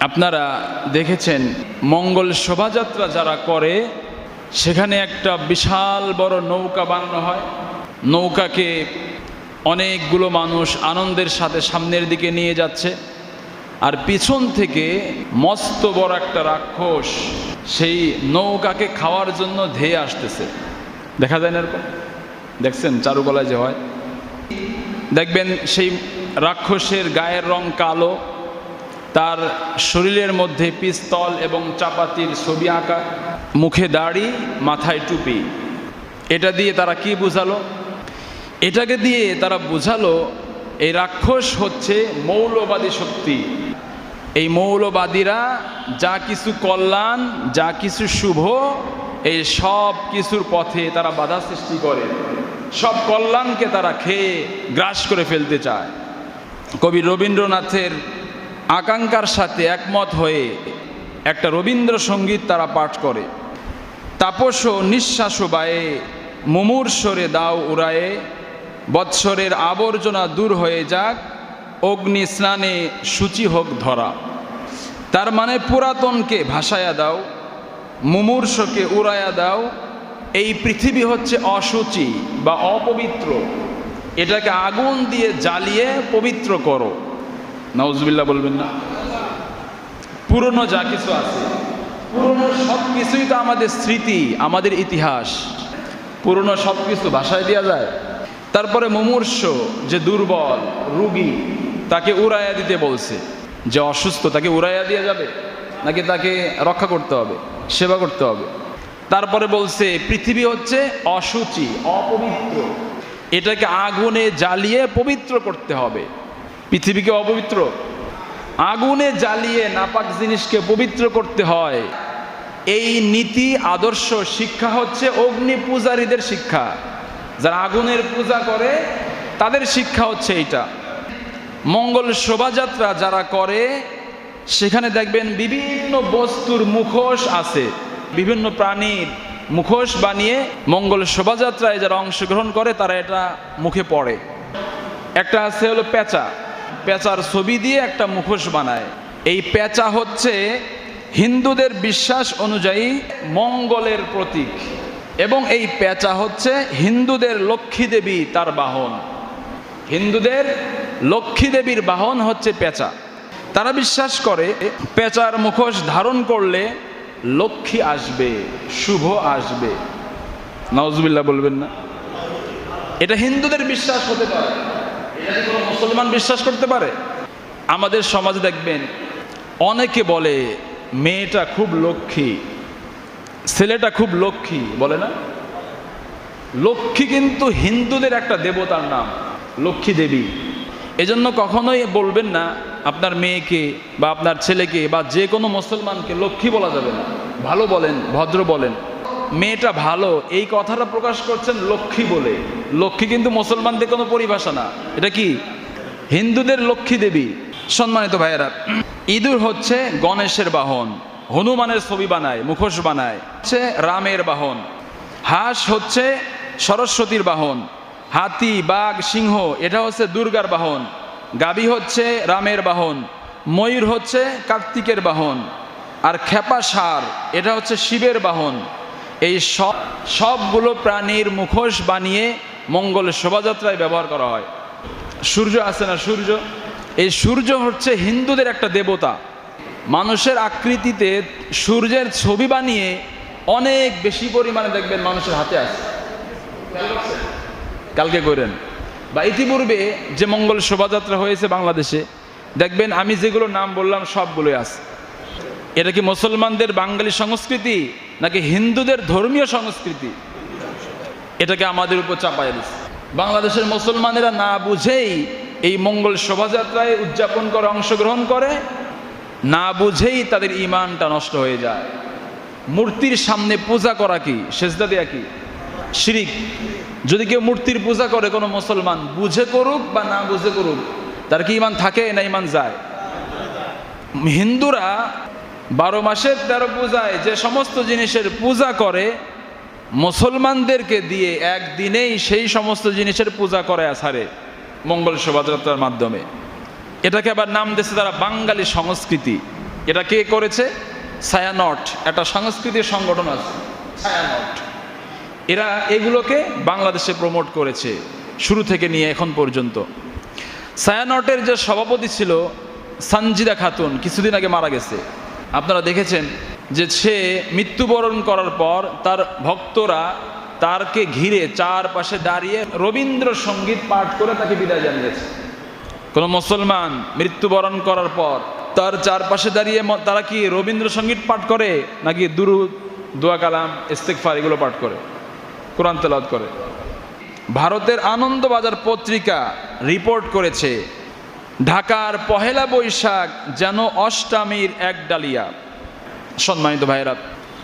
আপনারা দেখেছেন মঙ্গল শোভাযাত্রা যারা করে, সেখানে একটা বিশাল বড় নৌকা বানানো হয়। নৌকাকে অনেকগুলো মানুষ আনন্দের সাথে সামনের দিকে নিয়ে যাচ্ছে। আর পিছন থেকে মস্ত বড় একটা রাক্ষস সেই নৌকাকে খাওয়ার জন্য ধেয়ে আসতেছে। দেখা যায় না এরকম? দেখছেন চারুকলায় যে হয়? দেখবেন সেই রাক্ষসের গায়ের রং কালো। তার শরীরের মধ্যে পিস্তল এবং চাপাতির ছবি আঁকা, মুখে দাড়ি, মাথায় টুপি। এটা দিয়ে তারা কি বুঝালো? এটাকে দিয়ে তারা বুঝালো, এই রাক্ষস হচ্ছে মৌলবাদী শক্তি। এই মৌলবাদীরা যা কিছু কল্যাণ, যা কিছু শুভ, এই সব কিছুর পথে তারা বাধা সৃষ্টি করে। সব কল্যাণকে তারা খেয়ে গ্রাস করে ফেলতে চায়। কবি রবীন্দ্রনাথের আকাঙ্ক্ষার সাথে একমত হয়ে একটা রবীন্দ্রসঙ্গীত তারা পাঠ করে। তাপস নিঃশ্বাস বায়ে, মুমূর্ষরে দাও উড়ায়ে, বৎসরের আবর্জনা দূর হয়ে যাক, অগ্নি স্নানে সূচি হোক ধরা। তার মানে পুরাতনকে ভাসায়া দাও, মুমূর্ষকে উড়ায়া দাও, এই পৃথিবী হচ্ছে অসুচি বা অপবিত্র। এটাকে আগুন দিয়ে জ্বালিয়ে পবিত্র করো। নওজবিল্লা বলবেন না। পুরনো যা কিছু আছে, পুরনো সব কিছুই তো আমাদের স্মৃতি, আমাদের ইতিহাস। পুরনো সব কিছু ভাষায় দেওয়া যায়। তারপরে মুমূর্ষ, যে দুর্বল, রুগী, তাকে উড়াইয়া দিতে বলছে। যে অসুস্থ, তাকে উড়াইয়া দিয়ে যাবে, নাকি তাকে রক্ষা করতে হবে, সেবা করতে হবে। তারপরে বলছে, পৃথিবী হচ্ছে অসুচি, অপবিত্র। এটাকে আগুনে জ্বালিয়ে পবিত্র করতে হবে। পৃথিবীকে অপবিত্র। আগুনে জ্বালিয়ে নাপাক জিনিসকে পবিত্র করতে হয়। এই নীতি, আদর্শ শিক্ষা হচ্ছে অগ্নি পূজারীদের শিক্ষা। যারা আগুনের পূজা করে, তাদের শিক্ষা হচ্ছে এইটা। মঙ্গল শোভাযাত্রা যারা করে, সেখানে দেখবেন বিভিন্ন বস্তুর মুখোশ আছে। বিভিন্ন প্রাণীর মুখোশ বানিয়ে মঙ্গল শোভাযাত্রায় যারা অংশগ্রহণ করে, তারা এটা মুখে পড়ে। একটা আছে হলো পেঁচা। পেঁচার ছবি দিয়ে একটা মুখোশ বানায়। এই পেঁচা হচ্ছে হিন্দুদের বিশ্বাস অনুযায়ী মঙ্গলের প্রতীক এবং এই পেঁচা হচ্ছে হিন্দুদের লক্ষ্মী দেবী তার বাহন। হিন্দুদের লক্ষ্মী দেবীর বাহন হচ্ছে পেঁচা। তারা বিশ্বাস করে পেঁচার মুখোশ ধারণ করলে লক্ষ্মী আসবে, শুভ আসবে। নওয়াজবিল্লাহ বলবেন না। এটা হিন্দুদের বিশ্বাস হতে পারে। মুসলমান বিশ্বাস করতে পারে? আমাদের সমাজে দেখবেন, অনেকে বলে, মেয়েটা খুব লক্ষ্মী, ছেলেটা খুব লক্ষ্মী, বলে না? লক্ষ্মী কিন্তু হিন্দুদের একটা দেবতার নাম, লক্ষ্মী দেবী। এজন্য কখনোই বলবেন না, আপনার মেয়েকে বা আপনার ছেলেকে বা যে কোনো মুসলমানকে লক্ষ্মী বলা যাবে না। ভালো বলেন, ভদ্র বলেন। মেয়েটা ভালো, এই কথাটা প্রকাশ করছেন লক্ষ্মী বলে। লক্ষ্মী কিন্তু মুসলমানদের কোনো পরিভাষা না। এটা কি? হিন্দুদের লক্ষ্মী দেবী। সম্মানিত ভাইয়েরা, ইঁদুর হচ্ছে গণেশের বাহন, হনুমানের ছবি বানায়, মুখোশ বানায়, হচ্ছে রামের বাহন, হাঁস হচ্ছে সরস্বতীর বাহন, হাতি, বাঘ, সিংহ, এটা হচ্ছে দুর্গার বাহন গাবি হচ্ছে রামের বাহন, ময়ূর হচ্ছে কার্তিকের বাহন, আর খেপা সার, এটা হচ্ছে শিবের বাহন। এই সব, সবগুলো প্রাণীর মুখোশ বানিয়ে মঙ্গল শোভাযাত্রায় ব্যবহার করা হয়। সূর্য আছে না সূর্য? এই সূর্য হচ্ছে হিন্দুদের একটা দেবতা। মানুষের আকৃতিতে সূর্যের ছবি বানিয়ে অনেক বেশি পরিমাণে দেখবেন মানুষের হাতে আছে। কালকে করেন বা ইতিপূর্বে যে মঙ্গল শোভাযাত্রা হয়েছে বাংলাদেশে, দেখবেন আমি যেগুলো নাম বললাম সবগুলোই আছে। এটা কি মুসলমানদের বাঙালি সংস্কৃতি? নাকি হিন্দুদের ধর্মীয় সংস্কৃতি? এটাকে আমাদের উপর চাপাই দিচ্ছে বাংলাদেশের মুসলমানেরা না বুঝেই এই মঙ্গল শোভাযাত্রায় উদযাপন করে, অংশগ্রহণ করে, না বুঝেই তাদের ইমানটা নষ্ট হয়ে যায়। মূর্তির সামনে পূজা করা কি? সেজদা দেয়া কি? শিরিক। যদি কেউ মূর্তির পূজা করে কোনো মুসলমান, বুঝে করুক বা না বুঝে করুক, তার কি ইমান থাকে না ইমান যায়? হিন্দুরা বারো মাসের তেরো পূজায় যে সমস্ত জিনিসের পূজা করে, মুসলমানদেরকে দিয়ে একদিনেই সেই সমস্ত জিনিসের পূজা করে আসারে মঙ্গল শোভাযাত্রার মাধ্যমে। এটাকে আবার নাম দিয়েছে তারা বাঙালি সংস্কৃতি। এটা কে করেছে? সায়ানট। একটা সাংস্কৃতিক সংগঠন আছে, সায়ানট। এরা এগুলোকে বাংলাদেশে প্রমোট করেছে, শুরু থেকে নিয়ে এখন পর্যন্ত। সায়ানটের যে সভাপতি ছিল সানজিদা খাতুন, কিছুদিন আগে মারা গেছে। আপনারা দেখেছেন যে সে মৃত্যুবরণ করার পর তার ভক্তরা তারকে ঘিরে চারপাশে দাঁড়িয়ে রবীন্দ্রসঙ্গীত পাঠ করে তাকে বিদায় জানিয়েছে। কোনো মুসলমান মৃত্যুবরণ করার পর তার চারপাশে দাঁড়িয়ে তারা কি রবীন্দ্রসঙ্গীত পাঠ করে নাকি দুরু দোয়া কালাম ইস্তেকফার এগুলো পাঠ করে? কোরআন তেলাদ করে। ভারতের আনন্দবাজার পত্রিকা রিপোর্ট করেছে ঢাকার পহেলা বৈশাখ যেন অষ্টামীর এক ডালিয়া। সম্মানিত ভাইয়েরা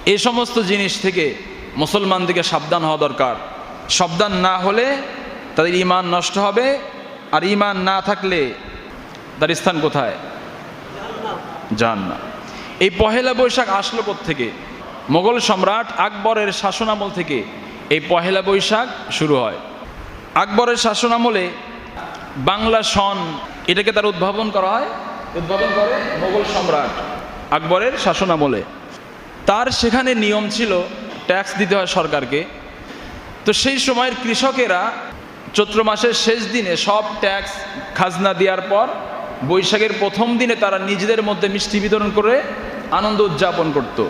এই সমস্ত জিনিস থেকে মুসলমানদেরকে সাবধান হওয়া দরকার। সাবধান না হলে তাদের ইমান নষ্ট হবে, আর ইমান না থাকলে তার স্থান কোথায়? যান না এই পহেলা বৈশাখ আসলো থেকে মোগল সম্রাট আকবরের শাসনামল থেকে এই পহেলা বৈশাখ শুরু হয়। আকবরের শাসনামলে বাংলা সন এটাকে তার উদ্ভাবন করা হয়। উদ্ভাবন করে মোগল সম্রাট আকবরের শাসনামলে। তার সেখানে নিয়ম ছিল ট্যাক্স দিতে হয় সরকারকে। তো সেই সময়ের কৃষকেরা চৈত্র মাসের শেষ দিনে সব ট্যাক্স খাজনা দেওয়ার পর বৈশাখের প্রথম দিনে তারা নিজেদের মধ্যে মিষ্টি বিতরণ করে আনন্দ উদযাপন করত।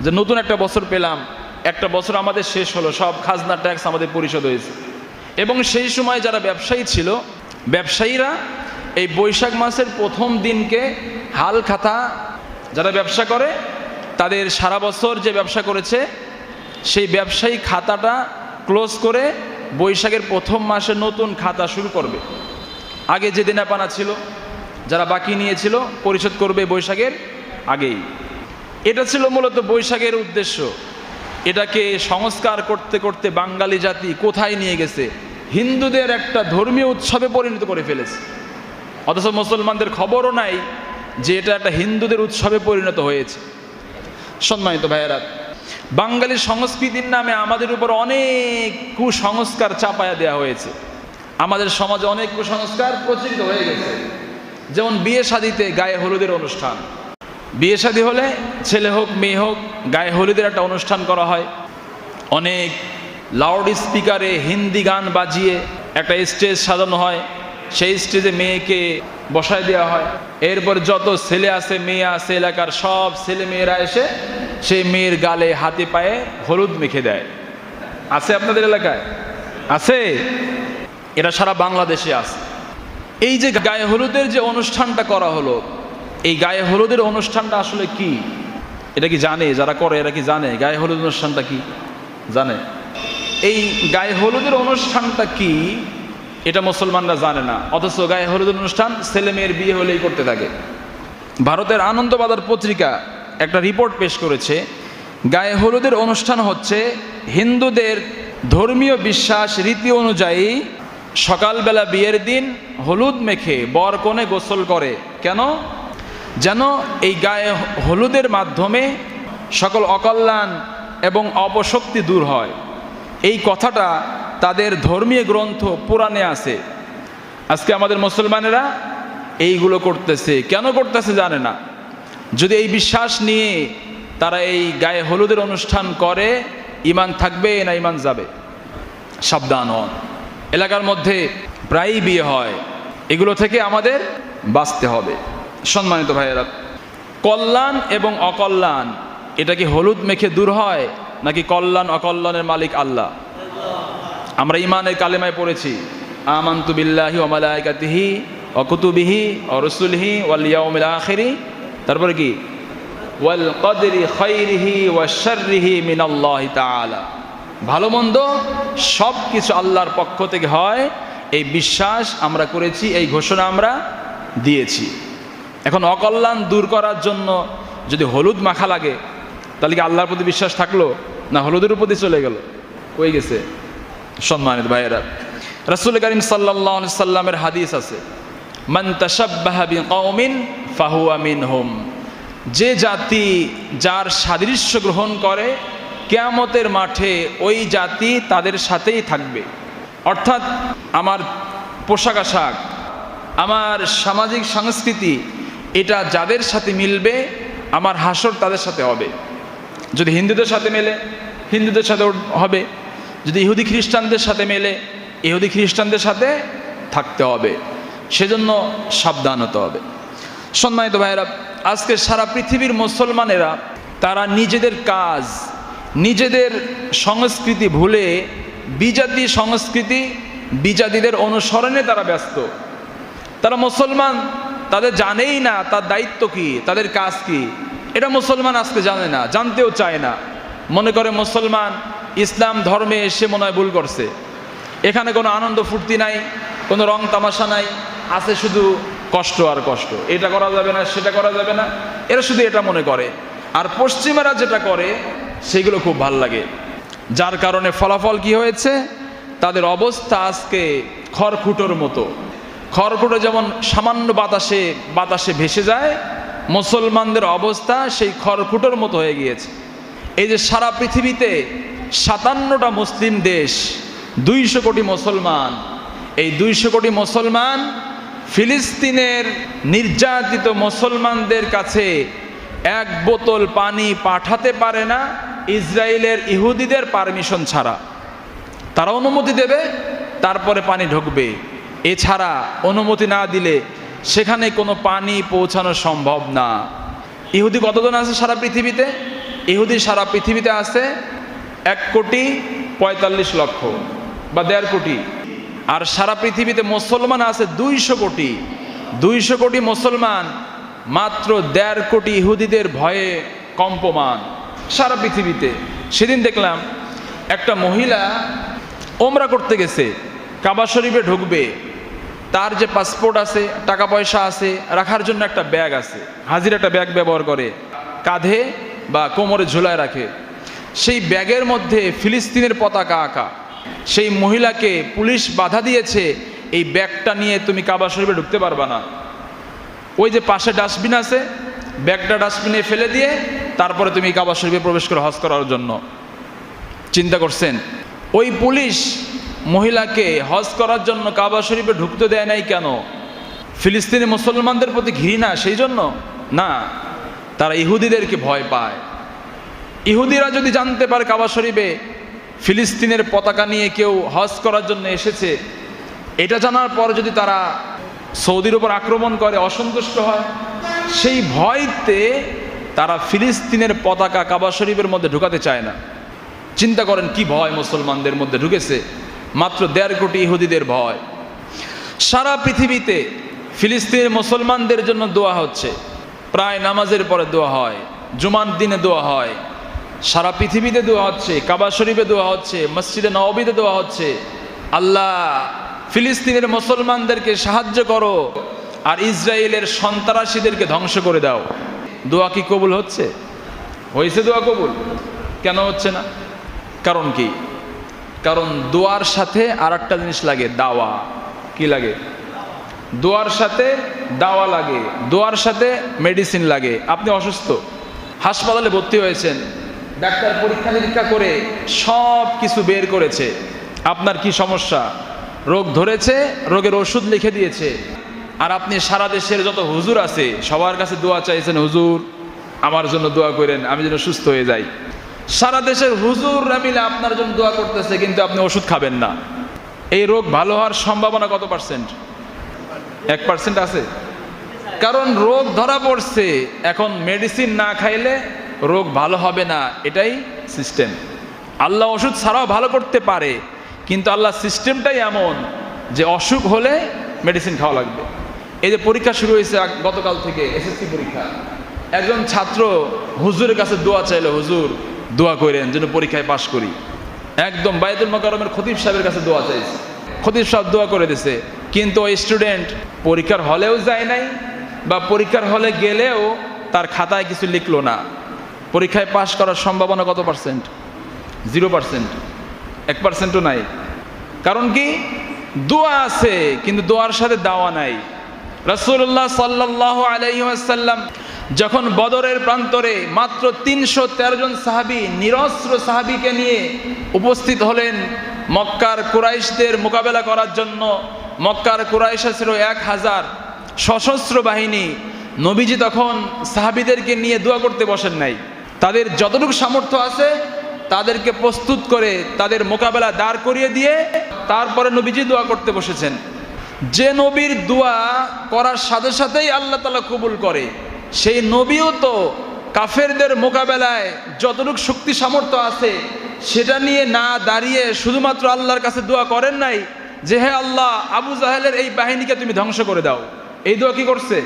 যে নতুন একটা বছর পেলাম, একটা বছর আমাদের শেষ হলো, সব খাজনা ট্যাক্স আমাদের পরিশোধ হয়েছে। এবং সেই সময় যারা ব্যবসায়ী ছিল, ব্যবসায়ীরা এই বৈশাখ মাসের প্রথম দিনকে হাল খাতা যারা ব্যবসা করে, তাদের সারা বছর যে ব্যবসা করেছে, সেই ব্যবসায়ী খাতাটা ক্লোজ করে বৈশাখের প্রথম মাসে নতুন খাতা শুরু করবে। আগে যে দেনাপানা ছিল, যারা বাকি নিয়েছিল, পরিশোধ করবে বৈশাখের আগেই। এটা ছিল মূলত বৈশাখের উদ্দেশ্য। এটাকে সংস্কার করতে করতে বাঙালি জাতি কোথায় নিয়ে গেছে? হিন্দুদের একটা ধর্মীয় উৎসবে পরিণত করে ফেলেছে। অথচ মুসলমানদের খবরও নাই যে এটা একটা হিন্দুদের উৎসবে পরিণত হয়েছে। সম্মানিত ভাইয়েরা, বাঙালি সংস্কৃতির নামে আমাদের উপর অনেক কুসংস্কার চাপায়া দেওয়া হয়েছে। আমাদের সমাজে অনেক কুসংস্কার প্রচলিত হয়ে গেছে। যেমন বিয়ে শাদিতে গায়ে হলুদের অনুষ্ঠান। বিয়ে শাদী হলে ছেলে হোক, মেয়ে হোক, গায়ে হলুদের একটা অনুষ্ঠান করা হয়। অনেক লাউড স্পিকারে হিন্দি গান বাজিয়ে একটা স্টেজ সাজানো হয়। সেই স্টেজে মেয়েকে বসায় দেওয়া হয়। এরপর যত ছেলে আছে, মেয়ে আছে, এলাকার সব ছেলে মেয়েরা এসে সেই মেয়ের গালে হাতে পায়ে হলুদ মেখে দেয়। আছে আপনাদের এলাকায়? আছে? এটা সারা বাংলাদেশে আছে। এই যে গায়ে হলুদের যে অনুষ্ঠানটা করা হলো, এই গায়ে হলুদের অনুষ্ঠানটা আসলে কি? এটা কি জানে? যারা করে, এরা কি জানে? গায়ে হলুদ অনুষ্ঠানটা কি? জানে? এই গায়ে হলুদের অনুষ্ঠানটা কি? এটা মুসলমানরা জানে না। অথচ গায়ে হলুদের অনুষ্ঠান ছেলে মেয়ের বিয়ে হলেই করতে থাকে। ভারতের আনন্দবাজার পত্রিকা একটা রিপোর্ট পেশ করেছে, গায়ে হলুদের অনুষ্ঠান হচ্ছে হিন্দুদের ধর্মীয় বিশ্বাস রীতি অনুযায়ী সকালবেলা বিয়ের দিন হলুদ মেখে বর কনে গোসল করে। কেন? যেন এই গায়ে হলুদের মাধ্যমে সকল অকল্যাণ এবং অপশক্তি দূর হয়। এই কথাটা তাদের ধর্মীয় গ্রন্থ পুরাণে আছে। আজকে আমাদের মুসলমানেরা এইগুলো করতেছে। কেন করতেছে জানে না। যদি এই বিশ্বাস নিয়ে তারা এই গায়ে হলুদের অনুষ্ঠান করে ইমান থাকবে না ইমান যাবে? সাবধান হন। এলাকার মধ্যে প্রায়ই বিয়ে হয়। এগুলো থেকে আমাদের বাঁচতে হবে। সম্মানিত ভাইয়েরা, কল্যাণ এবং অকল্যাণ, এটা কি হলুদ মেখে দূর হয় নাকি কল্যাণ, অকল্যাণের মালিক আল্লাহ? আমরা ইমানের কালেমায় পড়েছি, আমান্তু বিল্লাহি ও মালাইকাতিহি অকুতুবিহি ও রসুলহি ওয়াল ইয়াউমিল আখিরি। তারপরে কি? ওয়াল কদরি খৈরিহি ওয়া শাররিহি মিনাল্লাহি তাআলা। ভালো মন্দ সব কিছু আল্লাহর পক্ষ থেকে হয়, এই বিশ্বাস আমরা করেছি, এই ঘোষণা আমরা দিয়েছি। এখন অকল্যাণ দূর করার জন্য যদি হলুদ মাখা লাগে, তাহলে কি আল্লাহর প্রতি বিশ্বাস থাকল? না, হলুদের প্রতি চলে গেল। কই গেছে? সম্মানিত ভাইয়েরা, রাসূল করিম আলাইহি সাল্লামের হাদিস আছে, মান তাশাব্বাহা বিকওমিন ফাহুয়া মিনহুম। যে জাতি যার সাদৃশ্য গ্রহণ করে, কেয়ামতের মাঠে ওই জাতি তাদের সাথেই থাকবে। অর্থাৎ আমার পোশাক আশাক, আমার সামাজিক সংস্কৃতি, এটা যাদের সাথে মিলবে, আমার হাসর তাদের সাথে হবে। যদি হিন্দুদের সাথে মেলে, হিন্দুদের সাথে হবে। যদি ইহুদি খ্রিস্টানদের সাথে মেলে, ইহুদি খ্রিস্টানদের সাথে থাকতে হবে। সেজন্য সাবধান হতে হবে। সম্মানিত ভাইয়েরা, আজকে সারা পৃথিবীর মুসলমানেরা, তারা নিজেদের কাজ, নিজেদের সংস্কৃতি ভুলে বিজাতি সংস্কৃতি বিজাতিদের অনুসরণে তারা ব্যস্ত। তারা মুসলমান, তাদের জানেই না তার দায়িত্ব কি, তাদের কাজ কি। এটা মুসলমান আজকে জানে না, জানতেও চায় না। মনে করে মুসলমান ইসলাম ধর্মে এসে মনে হয় ভুল করছে। এখানে কোনো আনন্দ ফুর্তি নাই, কোনো রং তামাশা নাই, আছে শুধু কষ্ট আর কষ্ট। এটা করা যাবে না, সেটা করা যাবে না, এরা শুধু এটা মনে করে। আর পশ্চিমারা যেটা করে, সেগুলো খুব ভালো লাগে। যার কারণে ফলাফল কি হয়েছে? তাদের অবস্থা আজকে খড়কুটোর মতো। খড়কুটো যেমন সামান্য বাতাসে বাতাসে ভেসে যায় মুসলমানদের অবস্থা সেই খড়কুটোর মতো হয়ে গিয়েছে। এই যে সারা পৃথিবীতে সাতান্নটা মুসলিম দেশ, দুইশো কোটি মুসলমান, এই দুইশো কোটি মুসলমান ফিলিস্তিনের নির্যাতিত মুসলমানদের কাছে এক বোতল পানি পাঠাতে পারে না, ইসরায়েলের ইহুদিদের পারমিশন ছাড়া। তারা অনুমতি দেবে, তারপরে পানি ঢুকবে। এছাড়া অনুমতি না দিলে সেখানে কোনো পানি পৌঁছানো সম্ভব না। ইহুদি কতজন আছে সারা পৃথিবীতে? ইহুদি সারা পৃথিবীতে আছে এক কোটি পঁয়তাল্লিশ লক্ষ বা দেড় কোটি। আর সারা পৃথিবীতে মুসলমান আছে দুইশো কোটি। দুইশো কোটি মুসলমান মাত্র দেড় কোটি ইহুদিদের ভয়ে কম্পমান। সারা পৃথিবীতে। সেদিন দেখলাম একটা মহিলা ওমরা করতে গেছে, কাবা শরীফে ঢুকবে। তার যে পাসপোর্ট আছে, টাকা পয়সা আছে, রাখার জন্য একটা ব্যাগ আছে। হাজির একটা ব্যাগ ব্যবহার করে, কাঁধে বা কোমরে ঝুলায় রাখে। সেই ব্যাগের মধ্যে ফিলিস্তিনের পতাকা আঁকা। সেই মহিলাকে পুলিশ বাধা দিয়েছে, এই ব্যাগটা নিয়ে তুমি কাবা শরীফে ঢুকতে পারবা না। ওই যে পাশে ডাস্টবিন আছে ব্যাগটা ডাস্টবিনে ফেলে দিয়ে তারপরে তুমি কাবা শরীফে প্রবেশ করে হজ করার জন্য। চিন্তা করছেন? ওই পুলিশ মহিলাকে হজ করার জন্য কাবা শরীফে ঢুকতে দেয় নাই কেন? ফিলিস্তিনি মুসলমানদের প্রতি ঘৃণা সেই জন্য? না, তারা ইহুদিদেরকে ভয় পায়। ইহুদিরা যদি জানতে পারে কাবা শরীফে ফিলিস্তিনের পতাকা নিয়ে কেউ হজ করার জন্য এসেছে, এটা জানার পর যদি তারা সৌদির উপর আক্রমণ করে, অসন্তুষ্ট হয়, সেই ভয়তে তারা ফিলিস্তিনের পতাকা কাবা শরীফের মধ্যে ঢুকাতে চায় না। চিন্তা করেন কি ভয় মুসলমানদের মধ্যে ঢুকেছে। মাত্র দেড় কোটি ইহুদিদের ভয়। সারা পৃথিবীতে ফিলিস্তিনের মুসলমানদের জন্য দোয়া হচ্ছে। প্রায় নামাজের পরে দোয়া হয়, জুমার দিনে দোয়া হয়। সারা পৃথিবীতে দোয়া হচ্ছে, কাবা শরীফে দোয়া হচ্ছে, মসজিদে নবীতে দোয়া হচ্ছে। আল্লাহ, ফিলিস্তিনের মুসলমানদেরকে সাহায্য করো আর ইসরায়েলের সন্ত্রাসীদেরকে ধ্বংস করে দাও। দোয়া কি কবুল হচ্ছে? হয়েছে দোয়া কবুল? কেন হচ্ছে না? কারণ কি? কারণ দোয়ার সাথে আর একটা জিনিস লাগে, দাওয়া। কি লাগে? দোয়ার সাথে দাওয়া লাগে, দোয়ার সাথে মেডিসিন লাগে। আপনি অসুস্থ, হাসপাতালে ভর্তি হয়েছেন, ডাক্তার পরীক্ষা নিরীক্ষা করে সব কিছু বের করেছে। আপনার কি সমস্যা? রোগ ধরেছে, রোগের ওষুধ লিখে দিয়েছে। আর আপনি সারা দেশের যত হুজুর আছে, সবার কাছে দোয়া চাইছেন, হুজুর, আমার জন্য দোয়া করেন, আমি যেন সুস্থ হয়ে যাই। সারা দেশের হুজুররা মিলে আপনার জন্য দোয়া করতেছে, কিন্তু আপনি ওষুধ খাবেন না। এই রোগ ভালো হওয়ার সম্ভাবনা কত পার্সেন্ট এক পার্সেন্ট আছে? কারণ রোগ ধরা পড়ছে, এখন মেডিসিন না খাইলে রোগ ভালো হবে না, এটাই সিস্টেম আল্লাহ ওষুধ ছাড়াও ভালো করতে পারে, কিন্তু আল্লাহ সিস্টেমটাই এমন যে অসুখ হলে মেডিসিন খাওয়া লাগবে। এই যে পরীক্ষা শুরু হয়েছে গতকাল থেকে এসএসসি পরীক্ষা। একজন ছাত্র হুজুরের কাছে দোয়া চাইলো, হুজুর দোয়া করেন যেন পরীক্ষায় পাশ করি। একদম বায়তুল মকরমের খতিব সাহেবের কাছে দোয়া চাইছে। খতিব সাহেব দোয়া করে দিছে, কিন্তু ওই স্টুডেন্ট পরীক্ষার হলেও যায় নাই বা পরীক্ষার হলে গেলেও তার খাতায় কিছু লিখলো না। পরীক্ষায় পাশ করার সম্ভাবনা কত পার্সেন্ট জিরো পার্সেন্ট এক পার্সেন্টও নাই। কারণ কি? দোয়া আছে, কিন্তু দোয়ার সাথে দাওয়া নাই। রাসূলুল্লাহ সাল্লাহ আলাইসাল্লাম যখন বদরের প্রান্তরে মাত্র তিনশো তেরো জন সাহাবি, নিরস্ত্র সাহাবিকে নিয়ে উপস্থিত হলেন মক্কার কুরাইশদের মোকাবেলা করার জন্য। মক্কার কুরাইশা ছিল এক হাজার সশস্ত্র বাহিনী। নবীজি তখন সাহাবিদেরকে নিয়ে দোয়া করতে বসেন নাই। তাদের যতটুকু সামর্থ্য আছে, তাদেরকে প্রস্তুত করে তাদের মোকাবেলা দাঁড় করিয়ে দিয়ে তারপরে নবীজি দোয়া করতে বসেছেন। যে নবীর দোয়া করার সাথে সাথেই আল্লাহ তালা কবুল করে। সেই নবীও তো কাফেরদের মোকাবেলায় যতটুকু শক্তি সামর্থ্য আছে, সেটা নিয়ে না দাঁড়িয়ে শুধুমাত্র আল্লাহর কাছে দোয়া করেন নাই যে, হে আল্লাহ, আবু জাহেলের এই বাহিনীকে তুমি ধ্বংস করে দাও। এই দোয়া কি করছে?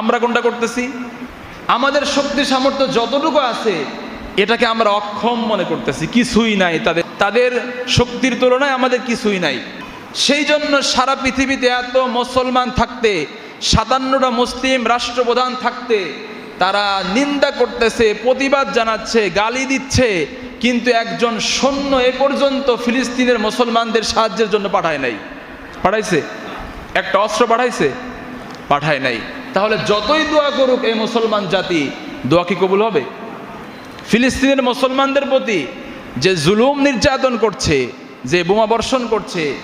আমরা কোনটা করতেছি? আমাদের শক্তি সামর্থ্য যতটুকু আছে, এটাকে আমরা অক্ষম মনে করতেছি। কিছুই নাই তাদের তাদের শক্তির তুলনায় আমাদের কিছুই নাই। সেই জন্য সারা পৃথিবীতে এত মুসলমান থাকতে সাতান্নটা মুসলিম রাষ্ট্রপ্রধান থাকতে তারা নিন্দা করতেছে, প্রতিবাদ জানাচ্ছে, গালি দিচ্ছে, কিন্তু একজন সৈন্য এ পর্যন্ত ফিলিস্তিনের মুসলমানদের সাহায্যের জন্য পাঠায় নাই। পাঠাইছে? একটা অস্ত্র পাঠাইছে? পাঠায় নাই। তাহলে যতই দোয়া করুক এই মুসলমান জাতি, দোয়া কি কবুল হবে? ফিলিস্তিনের মুসলমানদের প্রতি যে জুলুম নির্যাতন করছে, যে বোমা বর্ষণ করছে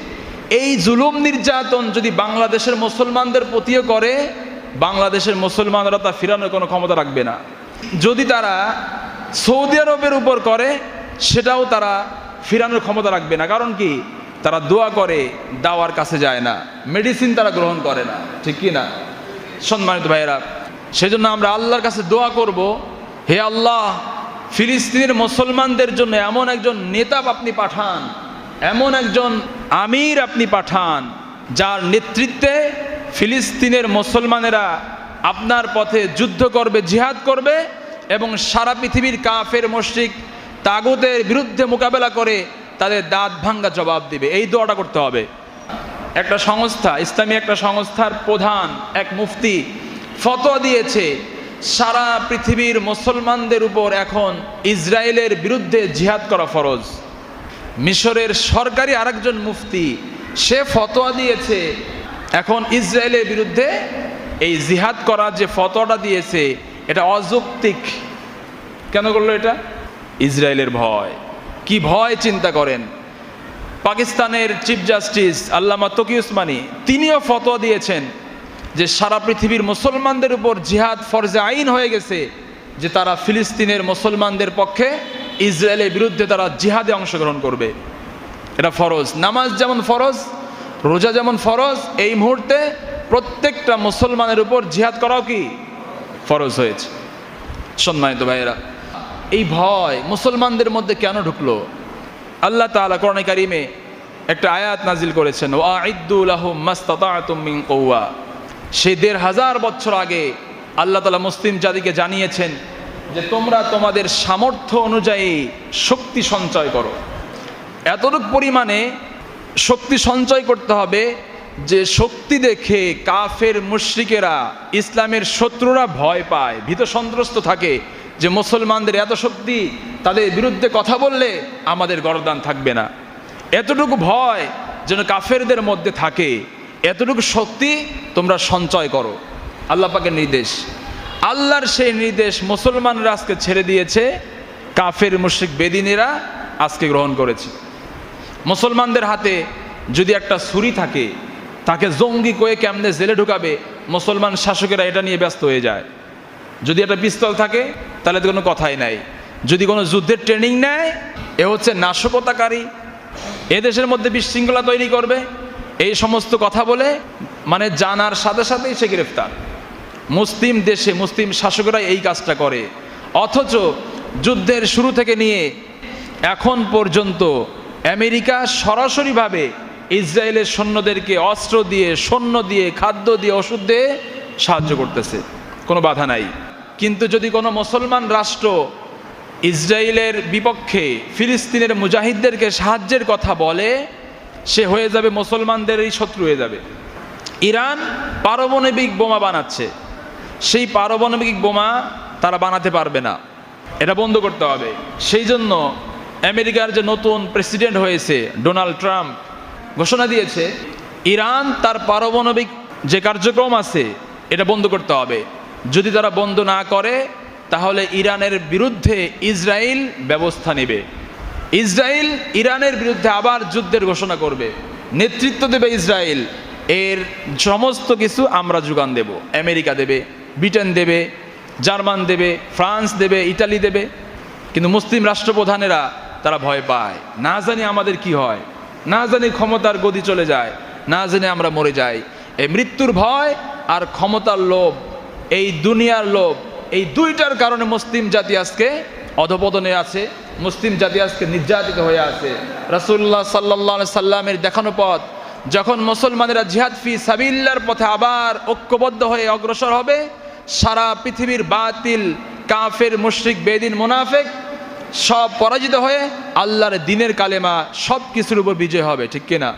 এই জুলুম নির্যাতন যদি বাংলাদেশের মুসলমানদের প্রতিও করে, বাংলাদেশের মুসলমানরা তা ফিরানোর কোনো ক্ষমতা রাখবে না। যদি তারা সৌদি আরবের উপর করে, সেটাও তারা ফিরানোর ক্ষমতা রাখবে না। কারণ কি? তারা দোয়া করে, দাওয়ার কাছে যায় না। মেডিসিন তারা গ্রহণ করে না। ঠিক কি না? সম্মানিত ভাইয়েরা, সেজন্য আমরা আল্লাহর কাছে দোয়া করব, হে আল্লাহ, ফিলিস্তিনের মুসলমানদের জন্য এমন একজন নেতা আপনি পাঠান এমন একজন আমির আপনি পাঠান, যার নেতৃত্বে ফিলিস্তিনের মুসলমানেরা আপনার পথে যুদ্ধ করবে, জিহাদ করবে এবং সারা পৃথিবীর কাফের মসজিদ তাগুতের বিরুদ্ধে মোকাবেলা করে তাদের দাঁত ভাঙ্গা জবাব দিবে। এই দোয়াটা করতে হবে। একটা সংস্থা, ইসলামী একটা সংস্থার প্রধান এক মুফতি ফতোয়া দিয়েছে, সারা পৃথিবীর মুসলমানদের উপর এখন ইসরায়েলের বিরুদ্ধে জিহাদ করা ফরজ। মিশরের সরকারি আরেকজন মুফতি, সে ফতোয়া দিয়েছে, এখন ইসরায়েলের বিরুদ্ধে এই জিহাদ করার যে ফতোয়াটা দিয়েছে, এটা অযৌক্তিক। কেন করল এটা? ইসরায়েলের ভয়। কি ভয় চিন্তা করেন? পাকিস্তানের চিফ জাস্টিস আল্লামা তকি উসমানী, তিনিও ফতোয়া দিয়েছেন যে সারা পৃথিবীর মুসলমানদের উপর জিহাদ ফরজে আইন হয়ে গেছে, যে তারা ফিলিস্তিনের মুসলমানদের পক্ষে ইসরায়েলের বিরুদ্ধে তারা জিহাদে অংশগ্রহণ করবে। এটা ফরজ। নামাজ যেমন ফরজ, রোজা যেমন ফরজ, এই মুহূর্তে প্রত্যেকটা মুসলমানের উপর জিহাদ করাও কি? ফরজ হয়েছে। সম্মানিত ভাইয়েরা, এই ভয় মুসলমানদের মধ্যে কেন ঢুকলো? আল্লাহ তাআলা কোরআনে কারিমে একটা আয়াত নাজিল করেছেন মিন কওয়া। সেই দেড় হাজার বছর আগে আল্লাহ তাআলা মুসলিম জাতিকে জানিয়েছেন যে তোমরা তোমাদের সামর্থ্য অনুযায়ী শক্তি সঞ্চয় করো। এতটুক পরিমাণে শক্তি সঞ্চয় করতে হবে যে শক্তি দেখে কাফের মুশরিকেরা, ইসলামের শত্রুরা ভয় পায়, ভীত সন্ত্রস্ত থাকে যে মুসলমানদের এত শক্তি, তাদের বিরুদ্ধে কথা বললে আমাদের গরদান থাকবে না। এতটুকু ভয় যেন কাফেরদের মধ্যে থাকে, এতটুকু শক্তি তোমরা সঞ্চয় করো। আল্লাহ পাকের নির্দেশ। আল্লাহর সেই নির্দেশ মুসলমানরা আজকে ছেড়ে দিয়েছে, কাফের, মুশরিক, বেদিনীরা আজকে গ্রহণ করেছে। মুসলমানদের হাতে যদি একটা ছুরি থাকে, তাকে জঙ্গি কয়ে কেমনে জেলে ঢুকাবে? মুসলমান শাসকেরা এটা নিয়ে ব্যস্ত হয়ে যায়। যদি একটা পিস্তল থাকে, তাহলে তো কোনো কথাই নাই। যদি কোনো যুদ্ধের ট্রেনিং নেয়, এ হচ্ছে নাশকতাকারী। এ দেশের মধ্যে বিশৃঙ্খলা তৈরি করবে। এই সমস্ত কথা বলে মানে জানার সাথে সাথেই সে গ্রেফতার। মুসলিম দেশে মুসলিম শাসকরা এই কাজটা করে। অথচ যুদ্ধের শুরু থেকে নিয়ে এখন পর্যন্ত আমেরিকা সরাসরিভাবে ইসরায়েলের সৈন্যদেরকে অস্ত্র দিয়ে, সৈন্য দিয়ে, খাদ্য দিয়ে, ওষুধ দিয়ে সাহায্য করতেছে। কোনো বাধা নাই। কিন্তু যদি কোনো মুসলমান রাষ্ট্র ইসরায়েলের বিপক্ষে ফিলিস্তিনের মুজাহিদদেরকে সাহায্যের কথা বলে, সে হয়ে যাবে মুসলমানদেরই শত্রু হয়ে যাবে। ইরান পারমাণবিক বোমা বানাচ্ছে। সেই পারমাণবিক বোমা তারা বানাতে পারবে না। এটা বন্ধ করতে হবে। সেই জন্য আমেরিকার যে নতুন প্রেসিডেন্ট হয়েছে, ডোনাল্ড ট্রাম্প, ঘোষণা দিয়েছে, ইরান তার পারমাণবিক যে কার্যক্রম আছে, এটা বন্ধ করতে হবে। যদি তারা বন্ধ না করে, তাহলে ইরানের বিরুদ্ধে ইসরায়েল ব্যবস্থা নেবে। ইসরায়েল ইরানের বিরুদ্ধে আবার যুদ্ধের ঘোষণা করবে। নেতৃত্ব দেবে ইসরায়েল। এর সমস্ত কিছু আমরা যোগান দেব। আমেরিকা দেবে। ব্রিটেন দেবে, জার্মান দেবে, ফ্রান্স দেবে ইটালি দেবে। কিন্তু মুসলিম রাষ্ট্রপ্রধানেরা তারা ভয় পায়। না জানি আমাদের কি হয়, না জানি ক্ষমতার গদি চলে যায়, না জানি আমরা মরে যাই। এই মৃত্যুর ভয় আর ক্ষমতার লোভ, এই দুনিয়ার লোভ, এই দুইটার কারণে মুসলিম জাতি আজকে অধপতনে আছে, মুসলিম জাতি আজকে নির্যাতিত হয়ে আছে। রাসুল্লাহ সাল্লাহ সাল্লামের দেখানো পথ, যখন মুসলমানেরা জিহাদ ফি সাবিল্লার পথে আবার ঐক্যবদ্ধ হয়ে অগ্রসর হবে সারা পৃথিবীর বাতিল কাফের, মুশরিক, বেদিন, মোনাফেক সব পরাজিত হয়ে আল্লাহর দিনের কালেমা সব কিছুর উপর বিজয় হবে, ঠিক কিনা?